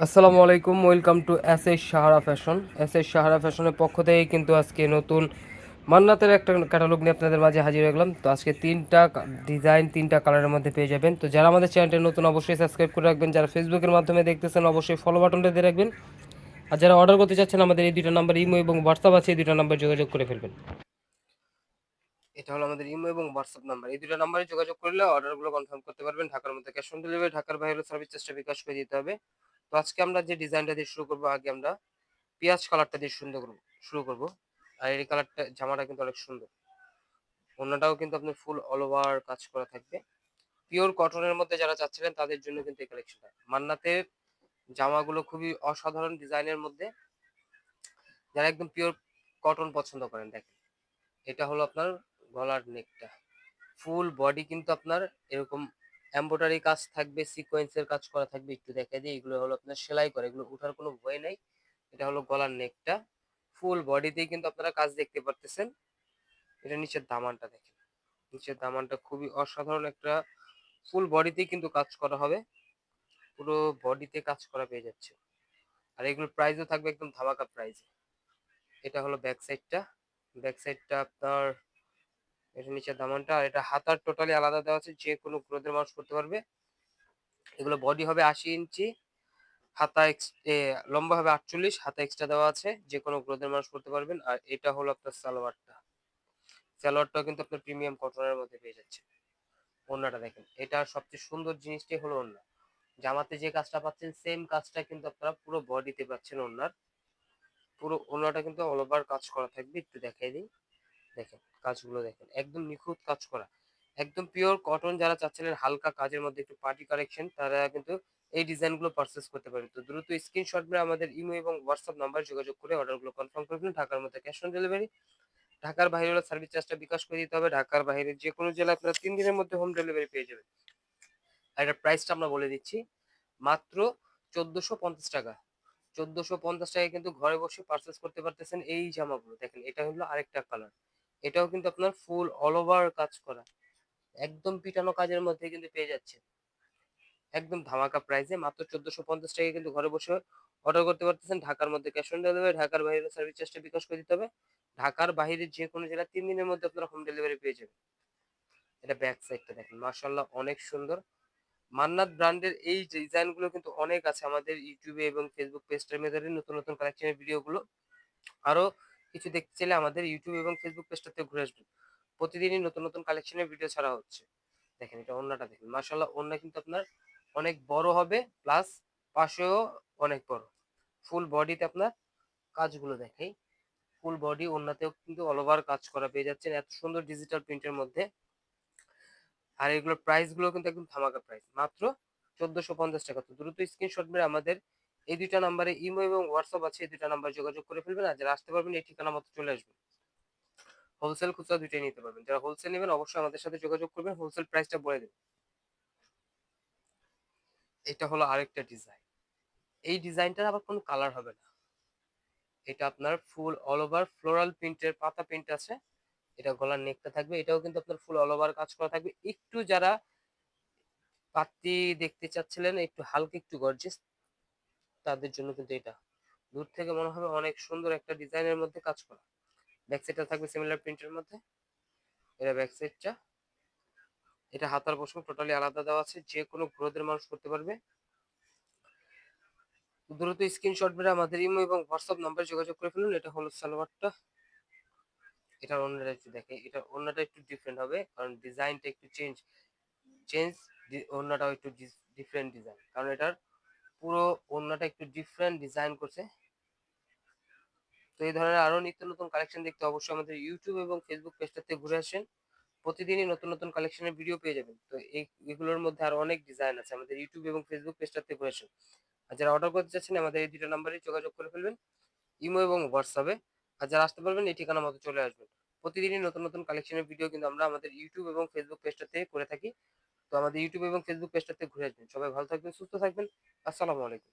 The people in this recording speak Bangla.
আসসালামু আলাইকুম, welcome to S S Sahara fashion. S S Sahara ফ্যাশনের পক্ষ থেকে কিন্তু আজকে নতুন মান্নাতের একটা ক্যাটালগ নিয়ে আপনাদের মাঝে হাজির হয়ে গেলাম। তো আজকে তিনটা ডিজাইন, তিনটা কালারের মধ্যে পেয়ে যাবেন। তো যারা আমাদের চ্যানেলটা নতুন, অবশ্যই সাবস্ক্রাইব করে রাখবেন। যারা ফেসবুকের মাধ্যমে দেখতেছেন, অবশ্যই ফলো বাটনটা দিয়ে রাখবেন। আর যারা অর্ডার করতে চাচ্ছেন, আমাদের এই দুটো নাম্বার ইমো এবং হোয়াটসঅ্যাপ আছে, এই দুটো নাম্বার যোগাযোগ করে ফেলবেন। এটা হলো আমাদের ইমো এবং হোয়াটসঅ্যাপ নাম্বার। এই দুটো নাম্বারে যোগাযোগ করলে অর্ডারগুলো কনফার্ম করতে পারবেন। ঢাকার মধ্যে ক্যাশ অন ডেলিভারি ঢাকার বাইরে সার্ভিস চেষ্টা বিকাশ করে দিতে হবে। তো আজকে আমরা যে ডিজাইনটা দিয়ে শুরু করব, আগে আমরা পেঁয়াজ কালারটা দিয়ে সুন্দর করব শুরু করব। আর এই কালারটা জামাটা কিন্তু অনেক সুন্দর। অন্যটাও কিন্তু আপনার ফুল অল ওভার কাজ করা থাকবে। পিওর কটনের মধ্যে যারা চাচ্ছিলেন, তাদের জন্য কিন্তু এই কালেকশনটা মান্নাতে জামাগুলো খুবই অসাধারণ ডিজাইনের মধ্যে। যারা একদম পিওর কটন পছন্দ করেন, দেখেন। এটা হলো আপনার গলার নেকটা ফুল বডি কিন্তু আপনার এরকম এমব্রয়ডারি কাজ থাকবে সিকোয়েন্সের কাজ করা থাকবে, একটু দেখা দিই। এগুলো হলো আপনার সেলাই করে, এগুলো উঠার কোনো ভয় নাই। এটা হলো গলার নেকটা ফুল বডিতেই কিন্তু আপনারা কাজ দেখতে পারতেছেন। এটা নিচের দামানটা দেখেন। নিচের দামানটা খুবই অসাধারণ একটা ফুল বডিতেই কিন্তু কাজ করা হবে। পুরো বডিতে কাজ করা পেয়ে যাচ্ছে। আর এগুলোর প্রাইসও থাকবে একদম ধামাকা প্রাইসে এটা হলো ব্যাক সাইডটা ব্যাক সাইডটা আপনার এটা নিচের দামানটা, আর এটা হাতার টোটালি আলাদা দেওয়া আছে, যে কোনো গ্রোথের মানুষ করতে পারবে। এগুলো বডি হবে আশি ইঞ্চি, হাতা লম্বা হবে আটচল্লিশ, হাতা এক্সট্রা দেওয়া আছে, যে কোনো গ্রোথের মানুষ করতে পারবেন। আর এটা হলো আপনার সালোয়ারটা। সালোয়ারটাও কিন্তু আপনার প্রিমিয়াম কটনের মধ্যে পেয়ে যাচ্ছে ওড়নাটা দেখেন, এটা সবচেয়ে সুন্দর জিনিসটি হলো ওড়না। জামাতে যে কাজটা পাচ্ছেন সেম কাজটা কিন্তু আপনারা পুরো বডিতে পাচ্ছেন ওড়নার। পুরো ওড়নাটা কিন্তু অল ওভার কাজ করা থাকবে, একটু দেখাই দিই। দেখেন, কাজগুলো দেখেন, একদম নিখুঁত কাজ করা। একদম পিওর কটন যারা চাচ্ছিলেন হালকা কাজের মধ্যে একটু পার্টি কালেকশন তারা কিন্তু এই ডিজাইনগুলো পারচেস করতে পারেন তো দ্রুত স্ক্রিনশট মেরে আমাদের ইমো এবং হোয়াটসঅ্যাপ নাম্বার যোগাযোগ করে অর্ডারগুলো কনফার্ম করে ফেলুন। ঢাকার মধ্যে ক্যাশ অন ডেলিভারি ঢাকার বাইরে হলে সার্ভিস চার্জটা বিকাশ করে দিতে হবে। ঢাকার বাইরে যে কোনো জেলায় আপনারা তিন দিনের মধ্যে হোম ডেলিভারি পেয়ে যাবেন। আর এটার প্রাইসটা আমরা বলে দিচ্ছি, মাত্র চোদ্দোশো পঞ্চাশ টাকা। চোদ্দোশো পঞ্চাশ টাকায় কিন্তু ঘরে বসে পারচেস করতে পারতেছেন এই জামাগুলো। দেখেন, এটা হলো আরেকটা কালার এটাও কিন্তু আপনার ফুল অল ওভার কাজ করা। একদম পিটানো কাজের মধ্যে কিন্তু পেয়ে যাচ্ছে একদম ধামাকা প্রাইসে মাত্র চোদ্দোশো পঞ্চাশ টাকায় কিন্তু ঘরে বসে অর্ডার করতে পারতেছেন। ঢাকার মধ্যে ক্যাশ অন ডেলিভারি ঢাকার বাইরে সার্ভিস চার্জটা বিকাশ করে দিতে হবে। ঢাকার বাইরে যে কোনো জেলা তিন দিনের মধ্যে আপনারা হোম ডেলিভারি পেয়ে যাবেন। এটা ব্যাক সাইডটা দেখেন। মার্শাল্লাহ অনেক সুন্দর। মান্নাত ব্র্যান্ডের এই ডিজাইনগুলো কিন্তু অনেক আছে আমাদের ইউটিউবে এবং ফেসবুক পেজটার মেধারে নতুন নতুন কালেকশনের ভিডিওগুলো আরও কিছু দেখতে চাইলে আমাদের ইউটিউব এবং ফেসবুক পেজটাতে ঘুরে আসবেন। প্রতিদিনই নতুন নতুন কালেকশনের ভিডিও ছাড়া হচ্ছে। দেখেন এটা ওন্নাটা দেখেন। মার্শাল্লাহ ওন্না কিন্তু আপনার অনেক বড় হবে প্লাস পাশেও অনেক বড়। ফুল বডিতে আপনার কাজগুলো দেখাই ফুল বডি ওন্নাতেও কিন্তু অল ওভার কাজ করা পেয়ে যাচ্ছেন। এত সুন্দর ডিজিটাল প্রিন্টের মধ্যে। আর এগুলোর প্রাইসগুলো কিন্তু একদম ধামাকা প্রাইস মাত্র চোদ্দশো পঞ্চাশ টাকা। তো দ্রুত স্ক্রিনশট মেরে আমাদের এই দুইটা নাম্বারে ইমো এবং হোয়াটসঅ্যাপ আছে, এই দুইটা নাম্বার যোগাযোগ করে ফেলবেন আর যারা আসতে পারবেন, এই ঠিকানা মতো চলে আসবেন। হোলসেল খুচরা দুইটাই নিতে পারবেন। যারা হোলসেল নেবেন, অবশ্যই আমাদের সাথে যোগাযোগ করবেন। হোলসেল প্রাইসটা বলে দেবেন এটা হলো আরেকটা ডিজাইন এই ডিজাইনটার আবার কোনো কালার হবে না। এটা আপনার ফুল অল ওভার ফ্লোরাল প্রিন্টের পাতা প্রিন্ট আছে। এটা গলার নেকটা থাকবে। এটাও কিন্তু আপনার ফুল অল ওভার কাজ করা থাকবে। একটু যারা পাত্তি দেখতে চাচ্ছিলেন, একটু হালকা, একটু গর্জিয়াস তাদের জন্য কিন্তু এটা। দূর থেকে মনে হবে অনেক সুন্দর একটা ডিজাইনের মধ্যে কাজ করা। ব্যাক সাইডটা থাকবে সিমিলার প্রিন্টের মধ্যে। এটা ব্যাক সাইডটা এটা হাতার পশম টোটালি আলাদা দেওয়া আছে। যে কোনো গ্রোথের মানুষ করতে পারবে। দ্রুত স্ক্রিনশট মেরে আমাদের ইমো এবং হোয়াটসঅ্যাপ নাম্বার যোগাযোগ করে ফেলুন। এটা হলো সালোয়ারটা। এটার অন্যটা একটু দেখে। এটা অন্যটা একটু ডিফারেন্ট হবে। কারণ ডিজাইনটা একটু চেঞ্জ চেঞ্জ অন্যটাও একটু ডিফারেন্ট ডিজাইন কারণ এটার পুরো অন্যটা একটু ডিফারেন্ট ডিজাইন করছে। তো এই ধরনের আরও নিত্য নতুন কালেকশন দেখতে অবশ্যই আমাদের ইউটিউব এবং ফেসবুক পেজটাতে ঘুরে আসেন। প্রতিদিনই নতুন নতুন কালেকশনের ভিডিও পেয়ে যাবেন। তো এই, এগুলোর মধ্যে আরও অনেক ডিজাইন আছে আমাদের ইউটিউব এবং ফেসবুক পেজটাতে ঘুরে আসেন। আর যারা অর্ডার করতে চাচ্ছেন, আমাদের এই দুটো নাম্বারে যোগাযোগ করে ফেলবেন, ইমো এবং হোয়াটসঅ্যাপে আর যারা আসতে পারবেন, এই ঠিকানা মতো চলে আসবেন। প্রতিদিনই নতুন নতুন কালেকশনের ভিডিও কিন্তু আমরা আমাদের ইউটিউব এবং ফেসবুক পেজটাতে করে থাকি। তো আমাদের ইউটিউব এবং ফেসবুক পেজটাতে ঘুরে আসবেন। সবাই ভালো থাকবেন, সুস্থ থাকবেন। আসসালামু আলাইকুম।